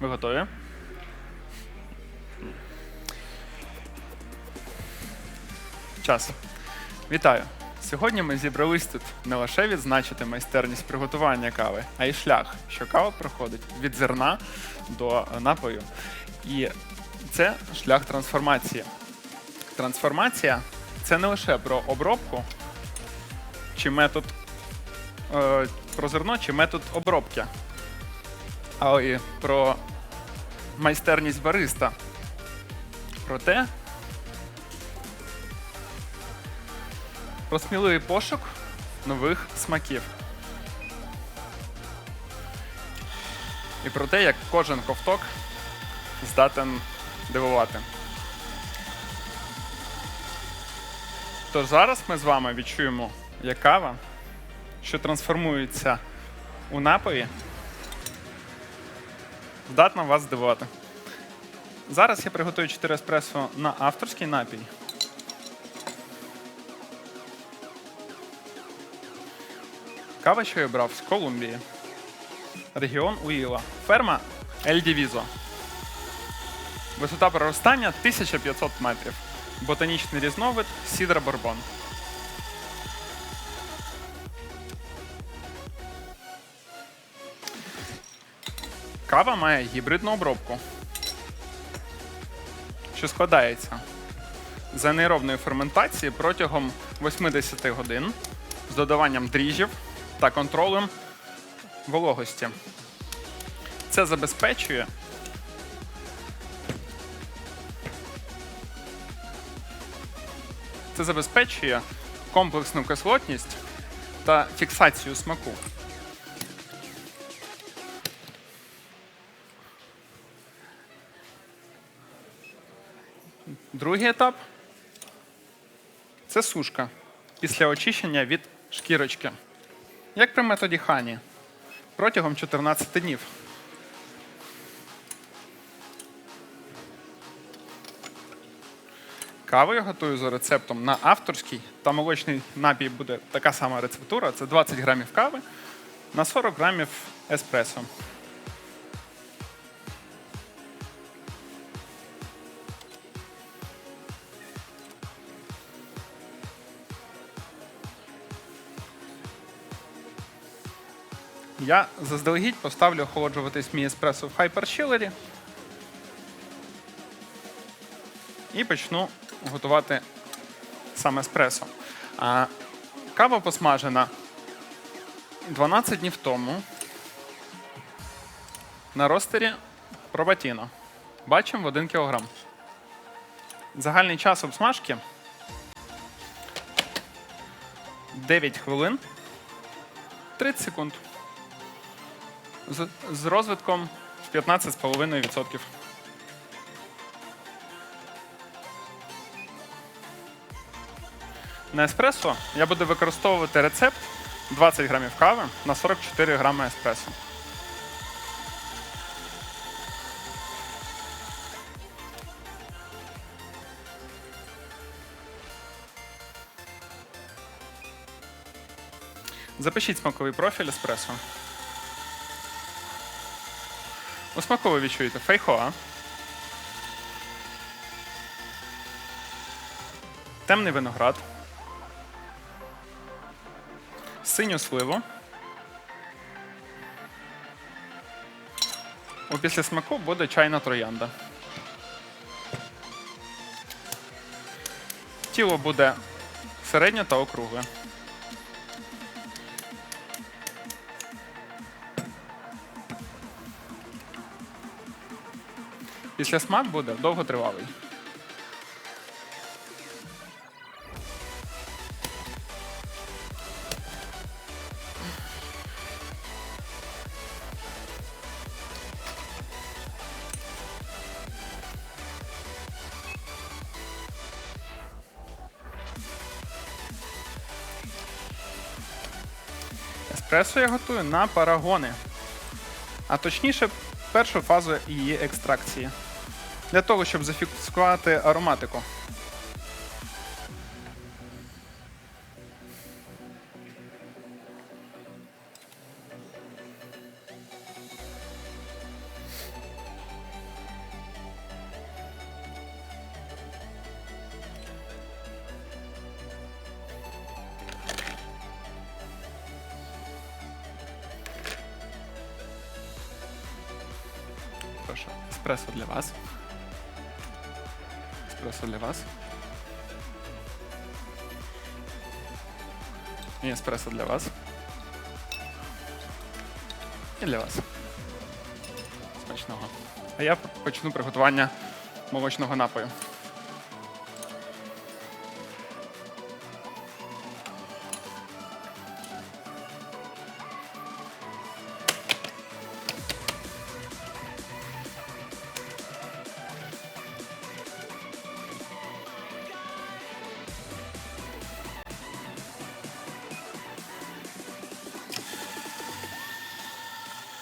Ви готові? Час. Вітаю! Сьогодні ми зібрались тут не лише відзначити майстерність приготування кави, а й шлях, що кава проходить від зерна до напою. І це шлях трансформації. Трансформація це не лише про обробку чи метод е, про зерно, чи метод обробки, а й про майстерність бариста. Про те, про сміливий пошук нових смаків. І про те, як кожен ковток здатен дивувати. Тож зараз ми з вами відчуємо, як кава, що трансформується у напої, здатна вас здивувати. Зараз я приготую 4 еспресо на авторський напій. Кава, що я брав з Колумбії. Регіон Уїла. Ферма Ель Дівізо. Висота проростання 1500 метрів. Ботанічний різновид Сідра Борбон. Кава має гібридну обробку, що складається з анаеробної ферментації протягом 80 годин з додаванням дріжджів та контролем вологості. Це забезпечує це забезпечує комплексну кислотність та фіксацію смаку. Другий етап це сушка після очищення від шкірочки. Як при методі хані протягом 14 днів. Каву я готую за рецептом на авторський та молочний напій буде така сама рецептура. Це 20 грамів кави на 40 грамів еспресо. Я заздалегідь поставлю охолоджуватись мій еспресо в хайперчилері і почну готувати саме еспресо. Кава посмажена 12 днів тому на ростері Пробатіно. Бачимо в 1 кг. Загальний час обсмажки 9 хвилин 30 секунд з, з розвитком 15,5%. На еспресо я буду використовувати рецепт 20 грамів кави на 44 грами еспресо. Запишіть смаковий профіль еспресо. У смаку ви відчуєте фейхоа, темний виноград, синю сливу. У післясмаку буде чайна троянда. Тіло буде середнє та округле. Після смак буде довготривалий. Еспресо я готую на парагони. А точніше, першу фазу її екстракції для того, щоб зафіксувати ароматику. Еспресо для вас. Еспресо для вас. І еспресо для вас. І для вас. Смачного. А я почну приготування молочного напою.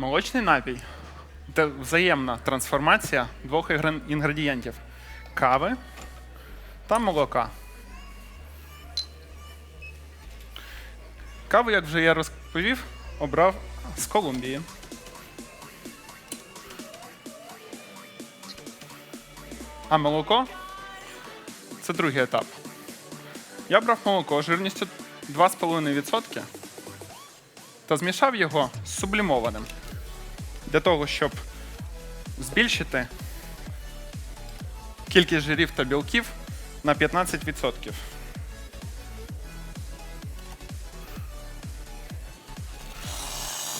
Молочний напій це взаємна трансформація двох інгредієнтів кави та молока. Каву, як вже я розповів, обрав з Колумбії. А молоко це другий етап. Я брав молоко жирністю 2,5% та змішав його з сублімованим для того, щоб збільшити кількість жирів та білків на 15%.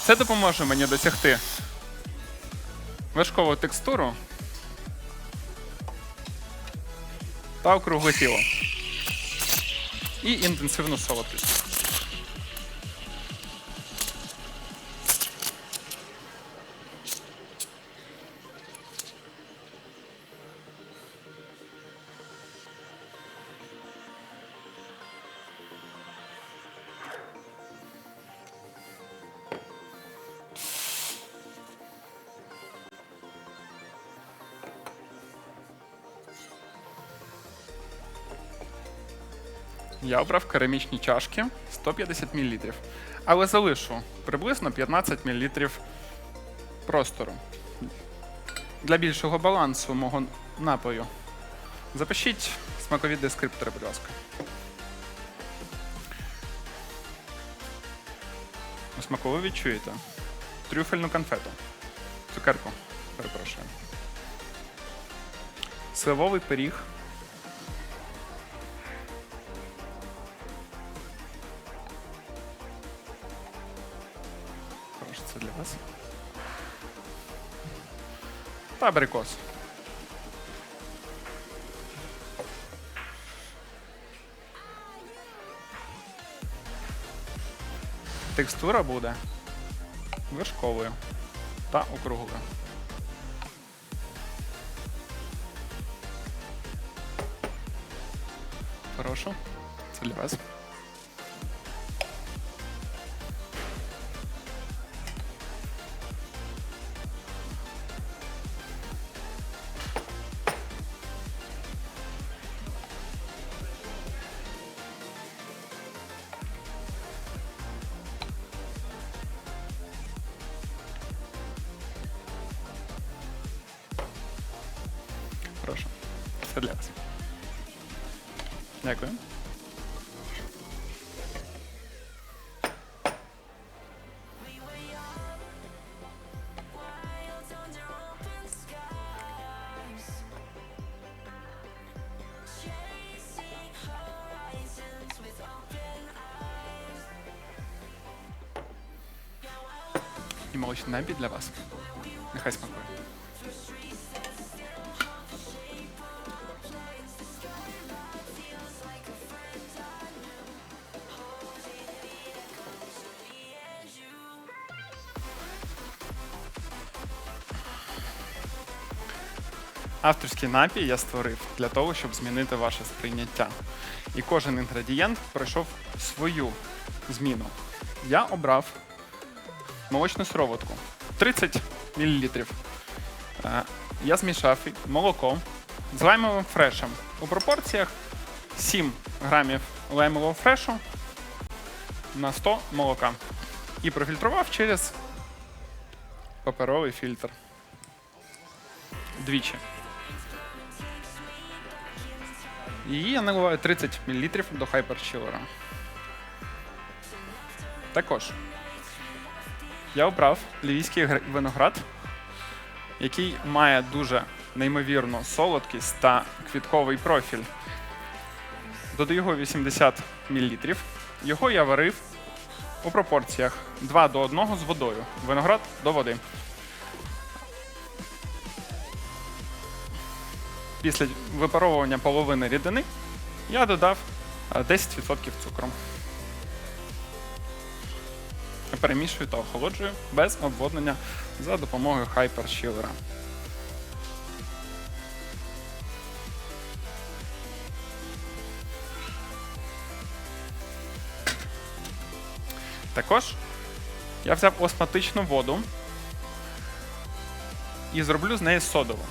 Це допоможе мені досягти важкову текстуру та округле тіло. І інтенсивну солодкість. Я обрав керамічні чашки 150 мл. Але залишу приблизно 15 мл простору. Для більшого балансу мого напою. Запишіть смакові дескриптори, будь ласка. У смаку відчуєте трюфельну конфету. Цукерку, перепрошую. Сливовий пиріг. Прошу, це для вас. Та. Текстура буде вершковою та округлою. Прошу. Це для вас. все для вас. Дякую. І молочний набій для вас. Нехай смакує. Авторський напій я створив для того, щоб змінити ваше сприйняття. І кожен інгредієнт пройшов свою зміну. Я обрав молочну сироватку 30 мл. Е, Я змішав молоко з лаймовим фрешем у пропорціях 7 грамів лаймового фрешу на 100 молока. І профільтрував через паперовий фільтр. Двічі. Її я наливаю 30 мл до хайперчилера. Також я обрав львівський виноград, який має дуже неймовірну солодкість та квітковий профіль. Додаю його 80 мл. Його я варив у пропорціях 2 до 1 з водою. Виноград до води. Після випаровування половини рідини я додав е, 10% цукру. Перемішую та охолоджую без обводнення за допомогою хайперчилера. Також я взяв осматичну воду і зроблю з неї содову.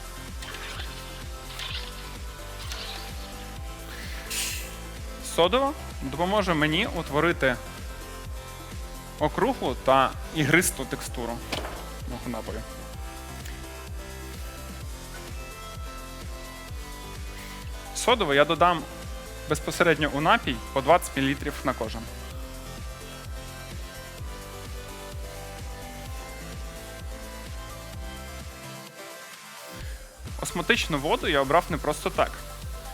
Содова допоможе мені утворити округлу та ігристу текстуру мого напою. Содову я додам безпосередньо у напій по 20 мл на кожен. Осмотичну воду я обрав не просто так,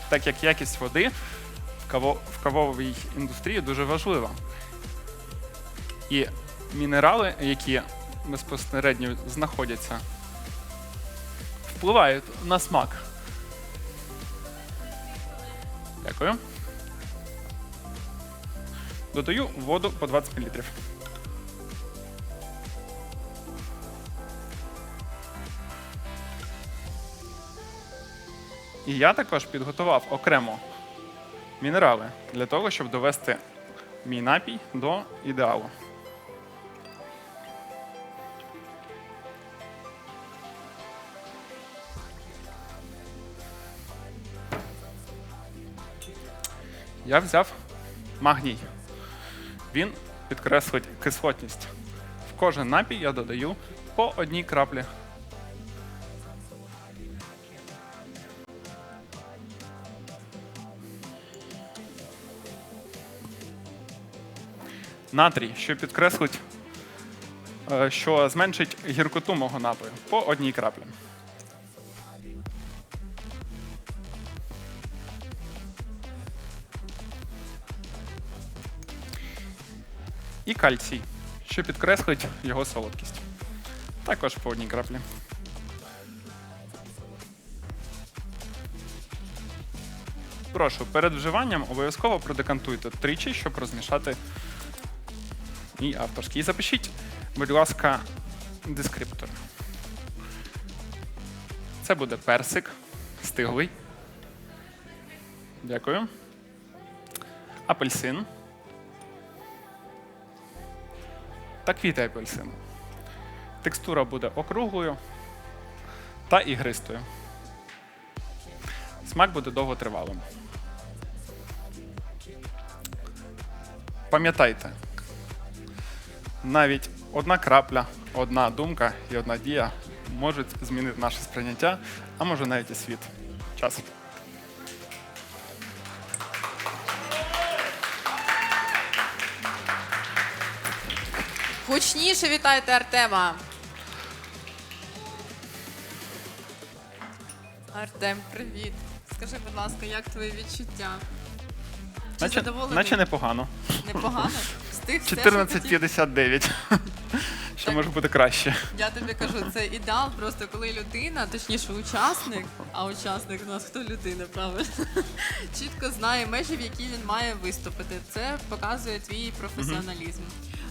так як якість води в, кавовій індустрії дуже важлива. І мінерали, які безпосередньо знаходяться, впливають на смак. Дякую. Додаю воду по 20 мл. І я також підготував окремо мінерали для того, щоб довести мій напій до ідеалу. Я взяв магній. Він підкреслить кислотність. В кожен напій я додаю по одній краплі. Натрій, що підкреслить, е, що зменшить гіркоту мого напою по одній краплі. І кальцій, що підкреслить його солодкість. Також по одній краплі. Прошу, перед вживанням обов'язково продекантуйте тричі, щоб розмішати мій авторський. І запишіть, будь ласка, дескриптор. Це буде персик, стиглий. Дякую. Апельсин. Та квіти апельсину. Текстура буде округлою та ігристою. Смак буде довготривалим. Пам'ятайте, навіть одна крапля, одна думка і одна дія можуть змінити наше сприйняття, а може навіть і світ. Час. Гучніше вітайте Артема. Артем, привіт. Скажи, будь ласка, як твої відчуття? Чи Наче, задоволений? наче непогано. Непогано? Встиг все, що хотів? 14.59. Що може бути краще? Я тобі кажу, це ідеал, просто коли людина, точніше учасник, а учасник у нас хто людина, правильно? Чітко знає межі, в які він має виступити. Це показує твій професіоналізм.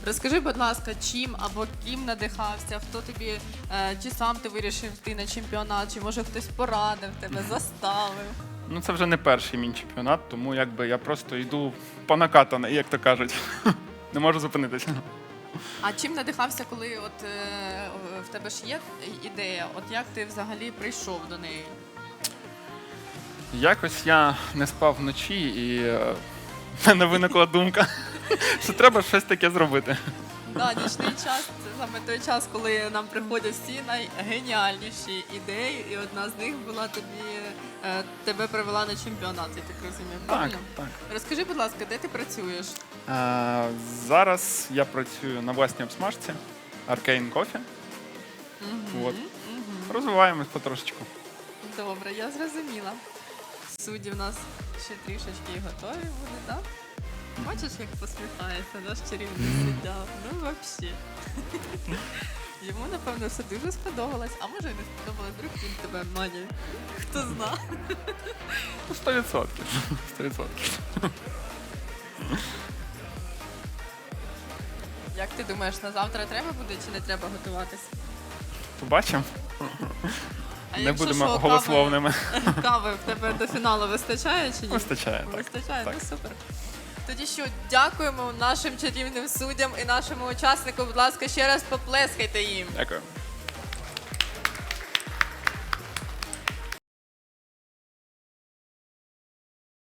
Розкажи, будь ласка, чим або ким надихався, хто тобі, е, чи сам ти вирішив йти на чемпіонат, чи може хтось порадив тебе, заставив. Ну це вже не перший мій чемпіонат, тому якби я просто йду по накатаний, як то кажуть. Не можу зупинитися. А чим надихався, коли от е, в тебе ж є ідея? От як ти взагалі прийшов до неї? Якось я не спав вночі і е, в мене виникла думка, що треба щось таке зробити. Да, нічний час саме той час, коли нам приходять всі найгеніальніші ідеї, і одна з них була тобі е, тебе привела на чемпіонат, я так розумію. Так, Правильно? так. Розкажи, будь ласка, де ти працюєш? Е, зараз я працюю на власній обсмажці Arcane Coffee. От. Розвиваємось потрошечку. Добре, я зрозуміла. Судді в нас ще трішечки і готові будуть, так? Бачиш, як посміхається наш чарівний суддя? Ну, взагалі. Йому, напевно, все дуже сподобалось, а може і не сподобалось, вдруг він тебе обманює. Хто зна. Ну, 100%. 100%. Як ти думаєш, на завтра треба буде чи не треба готуватись? Побачимо. А Не якщо будемо що, голословними. Кави, кави в тебе до фіналу вистачає чи ні? Вистачає. Так. Вистачає, Так. ну супер. Тоді що, дякуємо нашим чарівним суддям і нашому учаснику. Будь ласка, ще раз поплескайте їм. Дякую.